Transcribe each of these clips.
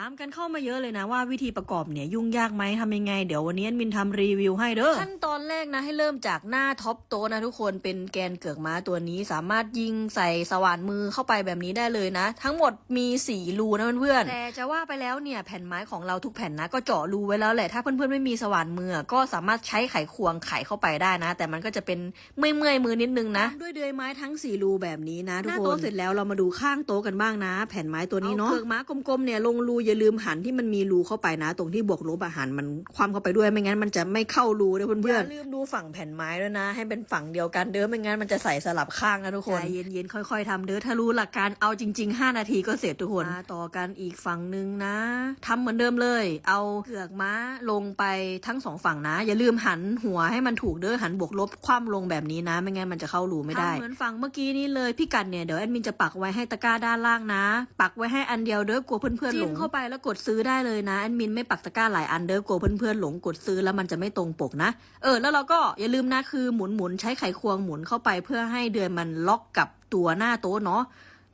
ถามกันเข้ามาเยอะเลยนะว่าวิธีประกอบเนี่ยยุ่งยากไหมทำยังไง เดี๋ยววันนี้แอดมินทำรีวิวให้เด้อขั้นตอนแรกนะให้เริ่มจากหน้าท็อปโต๊ะนะทุกคนเป็นแกนเกือกม้าตัวนี้ สามารถยิงใส่สว่านมือเข้าไปแบบนี้ได้เลยนะ ทั้งหมดมีสี่รูนะเพื่อนๆแต่จะว่าไปแล้วเนี่ยแผ่นไม้ของเราทุกแผ่นนะก็เจาะรูไว้แล้วแหละถ้าเพื่อนๆไม่มีสว่านมือก็สามารถใช้ไขควงไขเข้าไปได้นะ แต่มันก็จะเป็นเมื่อยๆมือนิดนึงนะ ด้วยเดือยไม้ทั้งสี่รูแบบนี้นะทุกคนหน้าโต๊ะเสร็จแล้วเรามาดูข้างโต๊ะกันบ้างนะ แผ่นไม้ตัวนี้เนาะเกือกม้ากลมๆเนี่ยลงรูอย่าลืมหันที่มันมีรูเข้าไปนะ ตรงที่บวกลบอาหารมันความเข้าไปด้วยไม่งั้นมันจะไม่เข้ารูนะเพื่อนๆอย่าลืมดูฝั่งแผ่นไม้ด้วยนะ ให้เป็นฝั่งเดียวกันเด้อไม่งั้นมันจะใส่สลับข้างนะทุกคนใจเย็นๆค่อย ๆทำเด้อถ้ารู้หลักการเอาจริง ๆ 5 นาทีก็เสร็จทุกคนมาต่อกันอีกฝั่งหนึ่งนะทำเหมือนเดิมเลย เอาเกือกม้าลงไปทั้งสองฝั่งนะ อย่าลืมหันหัวให้มันถูกเด้อหันบวกลบคว่ำลงแบบนี้นะ ไม่งั้นมันจะเข้ารูไม่ได้เหมือนฝั่งเมื่อกี้นี้เลยพี่กันเนี่ยเดี๋ยวแอดมินจะปักไว้ให้ตะกร้าด้านล่างนะ ปักไว้ให้อันเดียวเด้อกลัวเพื่อนๆหลงเข้าไปแล้วกดซื้อได้เลยนะแอดมินไม่ปักตะกร้าหลายอันเด้อกลัวเพื่อนๆหลงกดซื้อแล้วมันจะไม่ตรงปกนะ เออ แล้วเราก็อย่าลืมนะคือหมุนหมุนๆใช้ไขควงหมุนเข้าไปเพื่อให้เดือนมันล็อกกับตัวหน้าโต๊ะเนาะ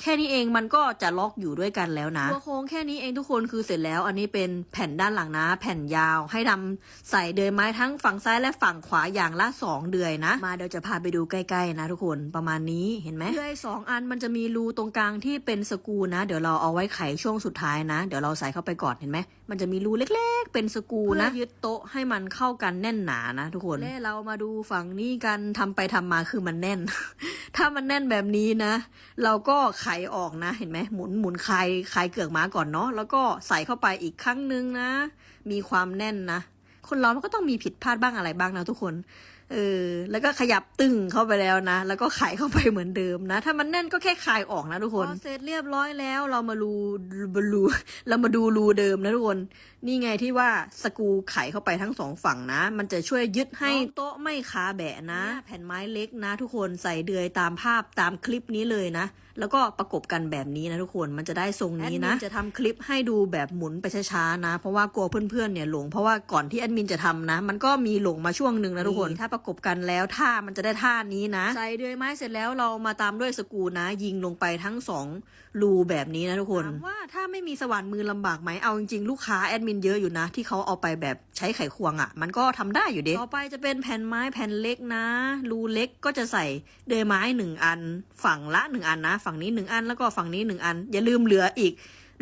แค่นี้เองมันก็จะล็อกอยู่ด้วยกันแล้วนะตัวโค้งแค่นี้เองทุกคนคือเสร็จแล้ว อันนี้เป็นแผ่นด้านหลังนะ แผ่นยาวให้ทำใส่เดือยไม้ทั้งฝั่งซ้ายและฝั่งขวาอย่างละสองเดือยนะ มาเดี๋ยวจะพาไปดูใกล้ๆนะทุกคนประมาณนี้เห็นไหมเดือยสองอันมันจะมีรูตรงกลางที่เป็นสกรูนะ เดี๋ยวเราเอาไว้ไขช่วงสุดท้ายนะ เดี๋ยวเราใส่เข้าไปก่อนเห็นไหมมันจะมีรูเล็ก ๆ เป็นสกรูนะยึดโต๊ะให้มันเข้ากันแน่นหนานะ ทุกคนแล้วเรามาดูฝั่งนี้กันทำไปทำมาคือมันแน่น ถ้ามันแน่นแบบนี้นะ เราก็ไขออกนะ เห็นไหมหมุนหมุนคลายคลายเกือกม้าก่อนเนาะแล้วก็ใส่เข้าไปอีกครั้งหนึ่งนะ มีความแน่นนะ คนเรามันก็ต้องมีผิดพลาดบ้างอะไรบ้างนะทุกคน เออ แล้วก็ขยับตึงเข้าไปแล้วนะ แล้วก็ไขเข้าไปเหมือนเดิมนะ ถ้ามันแน่นก็แค่คลายออกนะทุกคนพอเสร็จเรียบร้อยแล้ว เรามารูรูเรามาดูรูเดิมนะทุกคน นี่ไงที่ว่าสกรูไขเข้าไปทั้งสองฝั่งนะ มันจะช่วยยึดให้โต๊ะไม่คาแบะนะ แผ่นไม้เล็กนะ ทุกคนใส่เดือยตามภาพตามคลิปนี้เลยนะ แล้วก็ประกบกันแบบนี้นะทุกคน มันจะได้ทรงนี้นะ จะทำคลิปให้ดูแบบหมุนไปช้าๆนะ เพราะว่ากลัวเพื่อนๆเนี่ยหลง เพราะว่าก่อนที่แอดมินจะทำนะ มันก็มีหลงมาช่วงหนึ่งนะทุกคน ถ้าประกบกันแล้วท่ามันจะได้ท่านี้นะใส่เดือยไม้เสร็จแล้วเรามาตามด้วยสกรูนะ ยิงลงไปทั้งสองรูแบบนี้นะทุกคนถามว่าถ้าไม่มีสว่านมือลำบากไหมเอาจริงๆลูกค้าแอดมินเยอะอยู่นะ ที่เขาเอาไปแบบใช้ไขควงอะ่ะ มันก็ทำได้อยู่เด้ต่อไปจะเป็นแผ่นไม้แผ่นเล็กนะ รูเล็กก็จะใส่เดือยไม้หนึ่งอัน ฝั่งละหนึ่งอันนะ ฝั่งนี้หนึ่งอันแล้วก็ฝั่งนี้หนึ่งอัน อย่าลืมเหลืออีก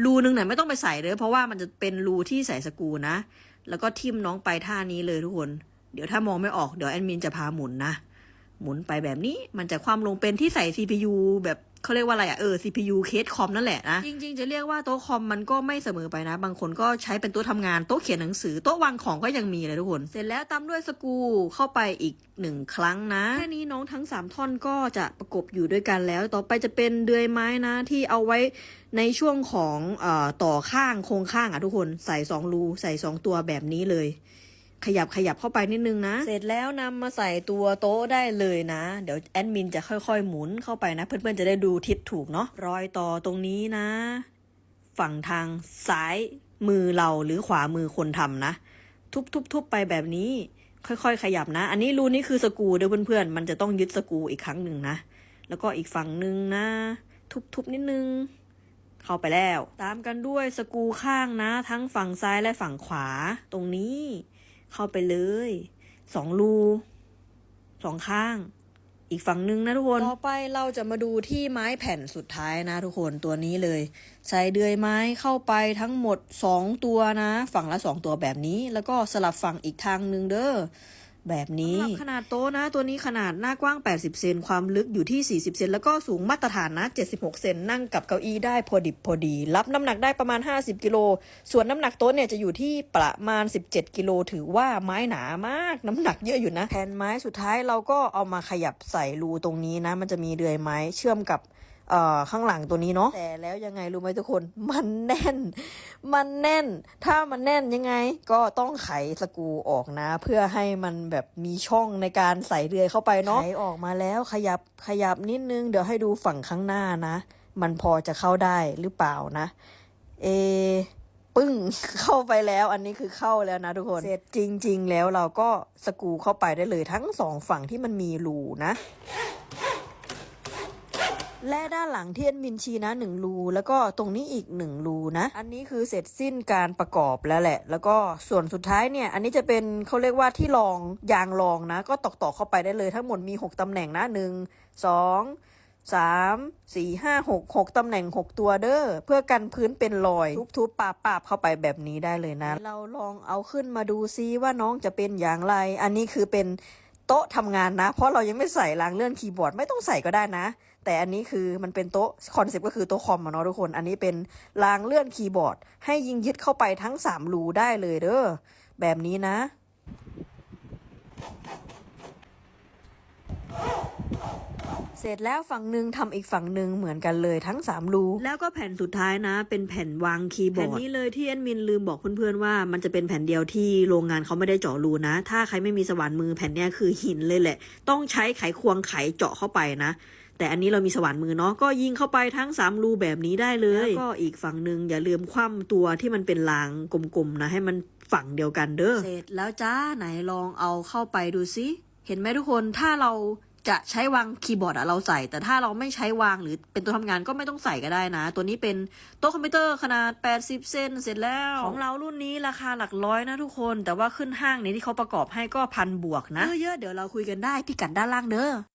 รูหนึ่งไหนไม่ต้องไปใส่เลย เพราะว่ามันจะเป็นรูที่ใส่สกรูนะ แล้วก็ทิ่มน้องไปท่านี้เลยทุกคน เดี๋ยวถ้ามองไม่ออกเดี๋ยวแอดมินจะพาหมุนนะ หมุนไปแบบนี้มันจะความลงเป็นที่ใส่ CPU แบบเขาเรียกว่าอะไรอะเออ CPU เคสคอมนั่นแหละนะ จริง ๆ จะเรียกว่าโต๊ะคอมมันก็ไม่เสมอไปนะ บางคนก็ใช้เป็นโต๊ะทำงาน โต๊ะเขียนหนังสือ โต๊ะวางของก็ยังมีเลยทุกคน เสร็จแล้วตามด้วยสกูเข้าไปอีกหนึ่งครั้งนะ แค่นี้น้องทั้ง 3 ท่อนก็จะประกบอยู่ด้วยกันแล้ว ต่อไปจะเป็นเดือยไม้นะ ที่เอาไว้ในช่วงของเอ่อต่อข้างโครงข้างอะทุกคน ใส่สองรู ใส่สองตัวแบบนี้เลย ขยับขยับเข้าไปนิดนึงนะ เสร็จแล้วนำมาใส่ตัวโต๊ะได้เลยนะ เดี๋ยวแอดมินจะค่อยๆ หมุนเข้าไปนะ เพื่อนๆจะได้ดูทิศถูกเนาะรอยต่อตรงนี้นะ ฝั่งทางซ้ายมือเราหรือขวามือคนทำนะ ทุบๆๆไปแบบนี้ ค่อยๆ ขยับนะ อันนี้รูนี้คือสกูเด้อเพื่อนๆมันจะต้องยึดสกูอีกครั้งหนึ่งนะ แล้วก็อีกฝั่งหนึ่งนะ ทุบๆนิดนึงเข้าไปแล้ว ตามกันด้วยสกูข้างนะ ทั้งฝั่งซ้ายและฝั่งขวา ตรงนี้ เข้าไปเลยสองรูสองข้าง อีกฝั่งหนึ่งนะทุกคน ต่อไปเราจะมาดูที่ไม้แผ่นสุดท้ายนะทุกคนตัวนี้เลยใส่เดือยไม้เข้าไปทั้งหมดสองตัวนะ ฝั่งละสองตัวแบบนี้ แล้วก็สลับฝั่งอีกทางหนึ่งเด้อ แบบนี้ขนาดโต๊ะนะ ตัวนี้ขนาดหน้ากว้าง 80 เซนความลึกอยู่ที่ 40 เซนแล้วก็สูงมาตรฐานนะ 76 เซนนั่งกับเก้าอี้ได้พอดิบพอดี รับน้ำหนักได้ประมาณ 50 กิโล ส่วนน้ำหนักโต๊ะเนี่ยจะอยู่ที่ประมาณ 17 กิโลถือว่าไม้หนามาก น้ำหนักเยอะอยู่นะแผ่นไม้สุดท้ายเราก็เอามาขยับใส่รูตรงนี้นะ มันจะมีเดือยไม้เชื่อมกับ เอ่อข้างหลังตัวนี้เนาะแต่แล้วยังไงรู้ไหมทุกคน มันแน่น มันแน่น ถ้ามันแน่นยังไง ก็ต้องไขสกรูออกนะ เพื่อให้มันแบบมีช่องในการใส่เรือยเข้าไปเนาะไขออกมาแล้วขยับขยับนิดนึง เดี๋ยวให้ดูฝั่งข้างหน้านะ มันพอจะเข้าได้หรือเปล่านะ เอปึ้งเข้าไปแล้วอันนี้คือเข้าแล้วนะทุกคนเสร็จจริง ๆ แล้วเราก็สกรูเข้าไปได้เลยทั้งสองฝั่งที่มันมีรูนะ และด้านหลังเที่แอดมินชีนะหนึ่งรูแล้วก็ตรงนี้อีกหนึ่งรูนะ อันนี้คือเสร็จสิ้นการประกอบแล้วแหละ แล้วก็ส่วนสุดท้ายเนี่ยอันนี้จะเป็นเขาเรียกว่าที่รองยางรองนะ ก็ตอกต่อเข้าไปได้เลยทั้งหมดมี 6ตำแหน่งนะหนึ่งสองสามสี่ห้าหกหกตำแหน่งหกตัวเด้อเพื่อกันพื้นเป็นรอย ทุบๆปาบๆเข้าไปแบบนี้ได้เลยนะ เราลองเอาขึ้นมาดูซิว่าน้องจะเป็นอย่างไร อันนี้คือเป็น โต๊ะทำงานนะ เพราะเรายังไม่ใส่รางเลื่อนคีย์บอร์ดไม่ต้องใส่ก็ได้นะ แต่อันนี้คือมันเป็นโต๊ะคอนเซ็ปต์ก็คือโต๊ะคอมอะเนาะทุกคน อันนี้เป็นรางเลื่อนคีย์บอร์ด ให้ยิงยึดเข้าไปทั้ง3รูได้เลยเด้อแบบนี้นะ เส ร็จแล้วฝั่งหนึ่งทำอีกฝั่งหนึ่งเหมือนกันเลยทั้ง 3 รู แล้วก็แผ่นสุดท้ายนะ เป็นแผ่นวางคีย์บอร์ดแผ่นนี้เลยที่แอดมินลืมบอกเพื่อนๆว่ามันจะเป็นแผ่นเดียวที่โรงงานเขาไม่ได้เจาะรูนะ ถ้าใครไม่มีสว่านมือแผ่นเนี้ยคือหินเลยแหละ ต้องใช้ไขควงไขเจาะเข้าไปนะแต่อันนี้เรามีสว่านมือเนาะก็ยิงเข้าไปทั้ง 3 รูแบบนี้ได้เลย แล้วก็อีกฝั่งหนึ่งอย่าลืมคว่ำตัวที่มันเป็นรางกลมๆนะให้มันฝั่งเดียวกันเด้อเสร็จแล้วจ้าไหนลองเอาเข้าไปดูซิ เห็นไหมทุกคนถ้าเรา จะใช้วางคีย์บอร์ดอะเราใส่ แต่ถ้าเราไม่ใช้วางหรือเป็นตัวทำงานก็ไม่ต้องใส่ก็ได้นะ ตัวนี้เป็นโต๊ะคอมพิวเตอร์ขนาด 80 เซนเสร็จแล้ว ของเรารุ่นนี้ราคาหลักร้อยนะทุกคน แต่ว่าขึ้นห้างนี้ที่เขาประกอบให้ก็พันบวกนะเยอะๆเดี๋ยวเราคุยกันได้พิกัดด้านล่างเด้อ